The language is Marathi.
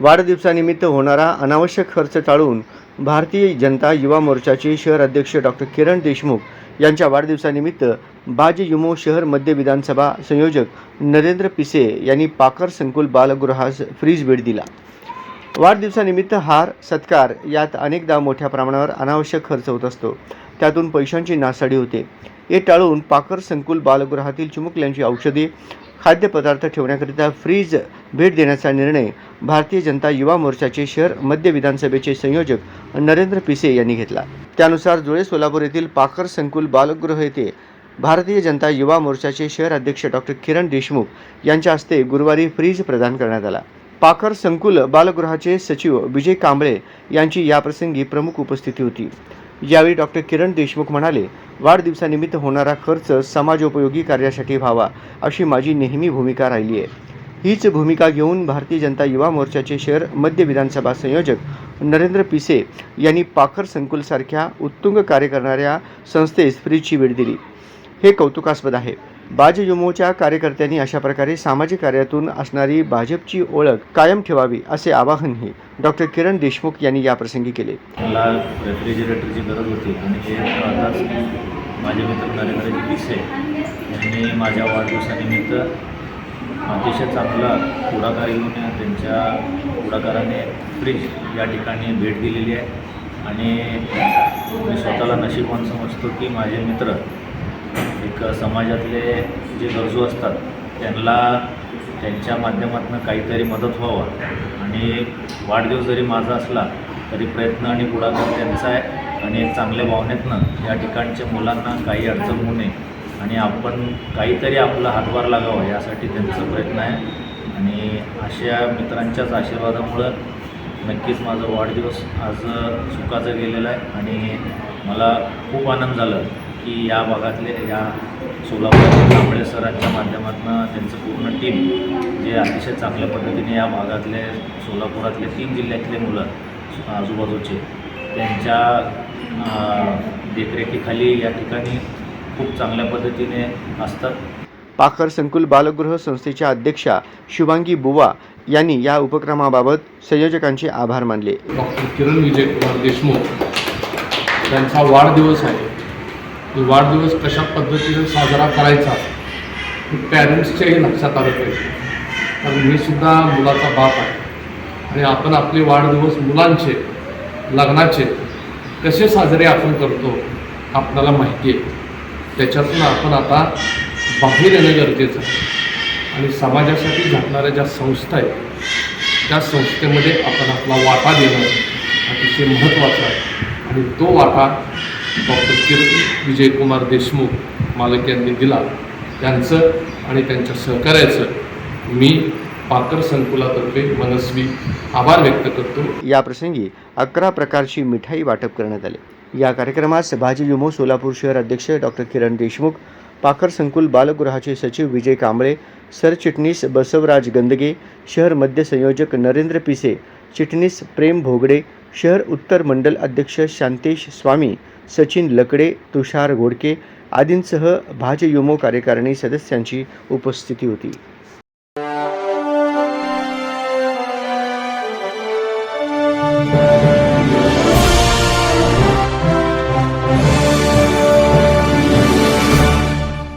वाढदिवसानिमित्त होणारा अनावश्यक खर्च टाळून भारतीय जनता युवा मोर्चाचे शहर अध्यक्ष डॉक्टर किरण देशमुख यांच्या वाढदिवसानिमित्त भाज युमो शहर मध्य विधानसभा संयोजक नरेंद्र पिसे यांनी पाकर संकुल बालगृहास फ्रीज भेट दिला. वाढदिवसानिमित्त हार सत्कार यात अनेकदा मोठ्या प्रमाणावर अनावश्यक खर्च होत असतो. त्यातून पैशांची नासाडी होते. हे टाळून पाकर संकुल बालगृहातील चिमुकल्यांची औषधे खाद्यपदार्थ ठेवण्याकरिता फ्रीज भेट देण्याचा निर्णय भारतीय जनता युवा मोर्चाचे शहर मध्य विधानसभेचे संयोजक नरेंद्र पिसे यांनी घेतला. त्यानुसार जुळे सोलापूर येथील पाखर संकुल बालगृह येथे भारतीय जनता युवा मोर्चाचे शहर अध्यक्ष डॉक्टर किरण देशमुख यांच्या हस्ते गुरुवारी फ्रीज प्रदान करण्यात आला. पाखर संकुल बालगृहाचे सचिव विजय कांबळे यांची याप्रसंगी प्रमुख उपस्थिती होती. यावेळी डॉक्टर किरण देशमुख म्हणाले वाढदिवसानिमित्त होणारा खर्च समाजोपयोगी कार्यासाठी व्हावा अशी माझी नेहमी भूमिका राहिली आहे. हीच भूमिका घेऊन भारतीय जनता युवा मोर्चाचे शहर मध्य विधानसभा संयोजक नरेंद्र पिसे यांनी पाखर संकुलसारख्या उत्तुंग कार्य करणाऱ्या संस्थेस फ्रीजची भेट दिली. हे कौतुकास्पद आहे. बाजयुमोच्या कार्यकर्त्यांनी अशा प्रकारे सामाजिक कार्यातून असणारी भाजपची ओळख कायम ठेवावी असे आवाहनही डॉक्टर किरण देशमुख यांनी याप्रसंगी केले. मला रेफ्रिजरेटरची गरज होती आणि हे माझे मित्र नरेंद्रजी दिसे यांनी माझ्या वाढदिवसानिमित्त अतिशय चांगला पुढाकार घेऊन त्यांच्या पुढाकाराने फ्रीज या ठिकाणी भेट दिलेली आहे. आणि मी स्वतःला नशीबवान समजतो की माझे मित्र एक समाजातले जे गरजू असतात त्यांना त्यांच्या माध्यमातून काहीतरी मदत व्हावं. आणि वाढदिवस जरी माझा असला तरी प्रयत्न आणि पुढाकार त्यांचा आहे. आणि एक चांगल्या भावनेतनं या ठिकाणच्या मुलांना काही अडचण होऊ नये. आणि आपण काहीतरी आपला हातभार लागावा यासाठी त्यांचा प्रयत्न आहे. आणि अशा मित्रांच्याच आशीर्वादामुळं नक्कीच माझा वाढदिवस आज सुखाचा गेलेला आहे. आणि मला खूप आनंद झाला. की या भागातले या सोलापूर कांबळे सरांच्या माध्यमातून त्यांचं पूर्ण टीम जे अतिशय चांगल्या पद्धतीने या भागातले सोलापुरातले तीन जिल्ह्यातले मुलं आजूबाजूचे त्यांच्या देखरेखीखाली या ठिकाणी खूप चांगल्या पद्धतीने असतात. पाखर संकुल बालगृह संस्थेच्या अध्यक्षा शुभांगी बुवा यांनी या उपक्रमाबाबत संयोजकांचे आभार मानले. डॉक्टर किरण विजयकुमार देशमुख त्यांचा वाढदिवस आहे. की वाढदिवस कशा पद्धतीने साजरा करायचा हे पॅरेंट्सच्याही लक्षात आलं पाहिजे. कारण मी सुद्धा मुलाचा बाप आहे. आणि आपण आपले वाढदिवस मुलांचे लग्नाचे कसे साजरे आपण करतो आपल्याला माहिती आहे. त्याच्यातून आपण आता बाहेर येणं गरजेचं आहे. आणि समाजासाठी झटणाऱ्या ज्या संस्था आहेत त्या संस्थेमध्ये आपण आपला वाटा देणं अतिशय महत्त्वाचं आहे. आणि तो वाटा डॉक्टर किरण विजयकुमार देशमुख मालक यांनी दिला. त्यांचं आणि त्यांच्या सहकार्याचं मी पाकर संकुलातर्फे मनस्वी आभार व्यक्त करतो. या प्रसंगी अकरा प्रकारची मिठाई वाटप करण्यात आले. या कार्यक्रमात भाजी युमो सोलापूर शहर अध्यक्ष डॉक्टर किरण देशमुख पाखर संकुल बालगृहाचे सचिव विजय कांबळे सरचिटणीस बसवराज गंदगे शहर मध्य संयोजक नरेंद्र पिसे चिटणीस प्रेम भोगडे शहर उत्तर मंडल अध्यक्ष शांतेश स्वामी सचिन लकडे तुषार घोडके आदींसह भाजयुमो कार्यकारिणी सदस्यांची उपस्थिती होती.